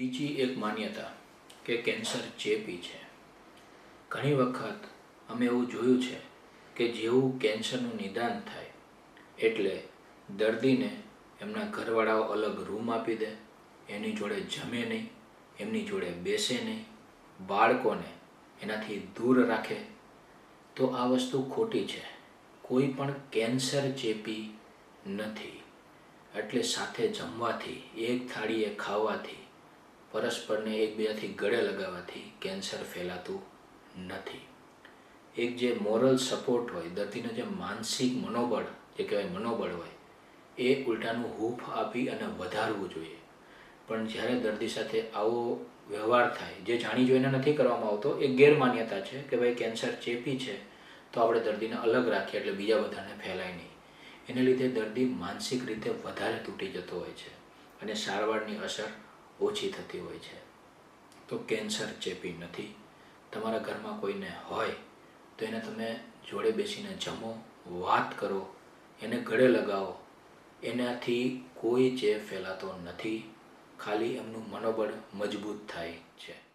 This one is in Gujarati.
બીજી એક માન્યતા કે કેન્સર ચેપી છે. ઘણી વખત અમે એવું જોયું છે કે જેવું કેન્સરનું નિદાન થાય એટલે દર્દીને એમના ઘરવાળાઓ અલગ રૂમ આપી દે, એની જોડે જમે નહીં, એમની જોડે બેસે નહીં, બાળકોને એનાથી દૂર રાખે. તો આ વસ્તુ ખોટી છે. કોઈ પણ કેન્સર ચેપી નથી. એટલે સાથે જમવાથી, એક થાળીએ ખાવાથી પરસ્પરને એકબીજાથી ગળે લગાવવાથી કેન્સર ફેલાતું નથી. એક જે મોરલ સપોર્ટ હોય, દર્દીનું જે માનસિક મનોબળ, જે કહેવાય મનોબળ હોય, એ ઉલટાનું હૂફ આપી અને વધારવું જોઈએ. પણ જ્યારે દર્દી સાથે આવો વ્યવહાર થાય, જે જાણી જોઈને નથી કરવામાં આવતો, એ ગેરમાન્યતા છે કે ભાઈ કેન્સર ચેપી છે, તો આપણે દર્દીને અલગ રાખીએ એટલે બીજા બધાને ફેલાય નહીં. એને લીધે દર્દી માનસિક રીતે વધારે તૂટી જતો હોય છે અને સારવારની અસર ઓછી થતી હોય છે. તો કેન્સર ચેપી નથી. તમારા ઘરમાં કોઈને હોય, તો એને તમે જોડે બેસીને જમો, વાત કરો, એને ગળે લગાવો. એનાથી કોઈ ચેપ ફેલાતો નથી. ખાલી એમનું મનોબળ મજબૂત થાય છે.